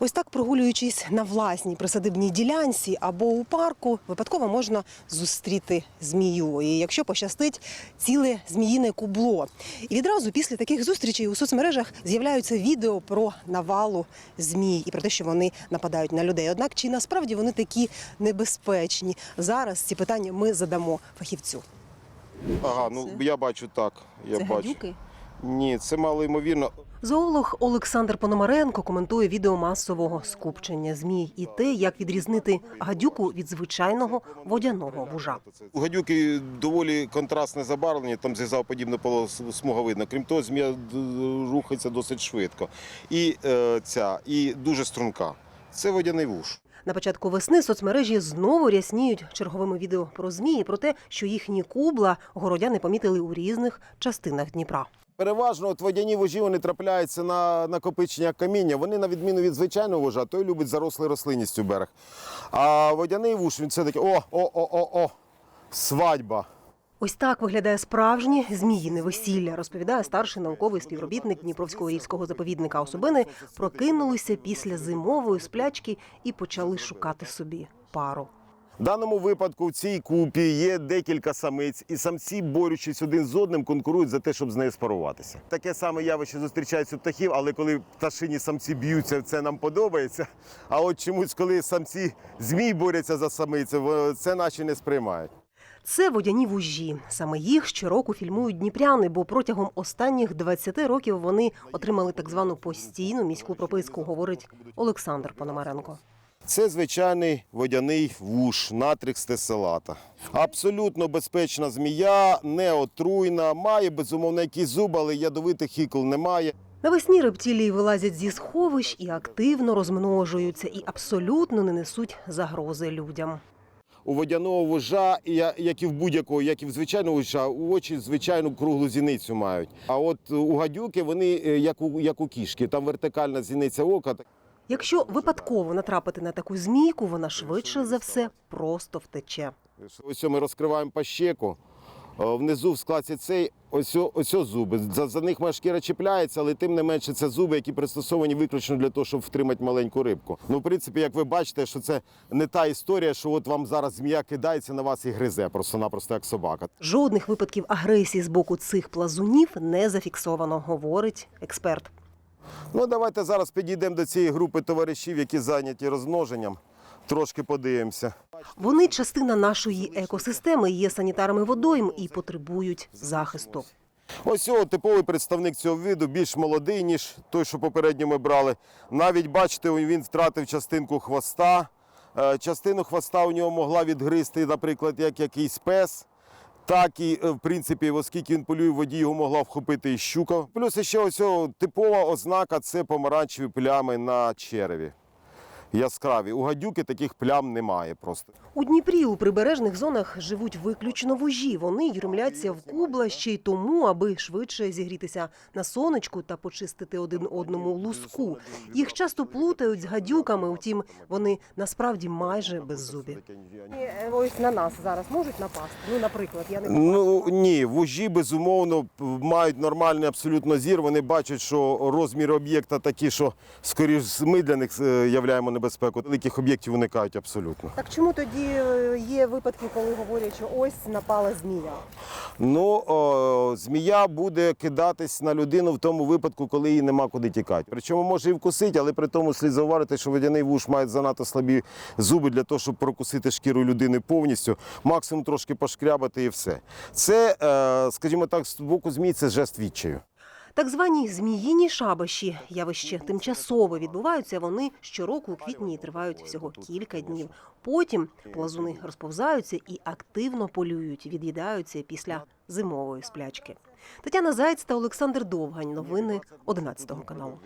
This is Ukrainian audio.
Ось так, прогулюючись на власній присадибній ділянці або у парку, випадково можна зустріти змію. І якщо пощастить, ціле зміїне кубло. І відразу після таких зустрічей у соцмережах з'являються відео про навалу змій і про те, що вони нападають на людей. Однак чи насправді вони такі небезпечні? Зараз ці питання ми задамо фахівцю. Ага, ну я бачу так. Я Це бачу. гадюки? Ні, це мало ймовірно. Зоолог Олександр Пономаренко коментує відео масового скупчення змій і те, як відрізнити гадюку від звичайного водяного вужа. У гадюки доволі контрастне забарвлення, там зв'язоподібна смуга видно. Крім того, змія рухається досить швидко. І е, ця, і дуже струнка. Це водяний вуж. На початку весни соцмережі знову рясніють черговими відео про змії, про те, що їхні кубла городяни помітили у різних частинах Дніпра. Переважно от водяні вужі вони трапляються на накопичення каміння. Вони, на відміну від звичайного вужа, той любить зарослий рослинністю берег. А водяний вуж він все таки о, о, о, о, о, свадьба. Ось так виглядає справжнє зміїне весілля, розповідає старший науковий співробітник Дніпровського рільського заповідника. Особини прокинулися після зимової сплячки і почали шукати собі пару. В даному випадку в цій купі є декілька самиць, і самці, борючись один з одним, конкурують за те, щоб з нею спаруватися. Таке саме явище зустрічається у птахів, але коли пташині самці б'ються, це нам подобається. А от чомусь, коли самці змій борються за самицю, це наші не сприймають. Це водяні вужі. Саме їх щороку фільмують дніпряни, бо протягом останніх 20 років вони отримали так звану постійну міську прописку, говорить Олександр Пономаренко. Це звичайний водяний вуш, натрикс теселата. Абсолютно безпечна змія, не отруйна, має безумовно якісь зуби, але ядовитих ікл немає. Навесні рептилії вилазять зі сховищ і активно розмножуються, і абсолютно не несуть загрози людям. У водяного вожа, як і в будь-якого, як і в звичайного вожа, очі звичайну круглу зіницю мають. А от у гадюки вони е, як у, як у кішки, там вертикальна зіниця ока. Якщо випадково натрапити на таку змійку, вона швидше за все просто втече. Ось ми розкриваємо пащеку. Е, Внизу в складці цей ось, ось зуби. За, за них моя шкіра чіпляється, але тим не менше це зуби, які пристосовані виключно для того, щоб втримати маленьку рибку. Ну, в принципі, як ви бачите, що це не та історія, що от вам зараз змія кидається на вас і гризе, просто-напросто як собака. Жодних випадків агресії з боку цих плазунів не зафіксовано, говорить експерт. Ну, давайте зараз підійдемо до цієї групи товаришів, які зайняті розмноженням. Трошки подивимося. Вони частина нашої екосистеми, є санітарами водойм і потребують захисту. Ось о, типовий представник цього виду, більш молодий, ніж той, що попередньо ми брали. Навіть бачите, він втратив частинку хвоста. Е, Частину хвоста у нього могла відгризти, наприклад, як якийсь пес. Так і, е, в принципі, оскільки він полює в воді, його могла вхопити і щука. Плюс ще ось типова ознака це помаранчеві плями на череві. Яскраві. У гадюки таких плям немає просто. У Дніпрі у прибережних зонах живуть виключно вужі. Вони юрмляться в кубла ще й тому, аби швидше зігрітися на сонечку та почистити один одному луску. Їх часто плутають з гадюками, утім вони насправді майже беззубі. Ось на нас зараз можуть напасти. Ну, наприклад, я не Ну ні, вужі безумовно мають нормальний абсолютно зір. Вони бачать, що розмір об'єкта такі, що скоріш ми для них е, являємо небезпеку. Великих об'єктів уникають абсолютно. Так чому тоді е, є випадки, коли говорять, що ось напала змія? Ну о, змія буде кидатись на людину в тому випадку, коли їй нема куди тікати. Причому може і вкусити, але при тому слід зауважити, що водяний вуш має занадто слабі зуби для того, щоб прокусити шкіру людини повністю, максимум трошки пошкрябати і все. Це, е, скажімо так, з боку змій це жест відчаю. Так звані зміїні шабаші явище тимчасово відбуваються. Вони щороку у квітні і тривають всього кілька днів. Потім плазуни розповзаються і активно полюють, від'їдаються після зимової сплячки. Тетяна Заєць та Олександр Довгань. Новини 11 каналу.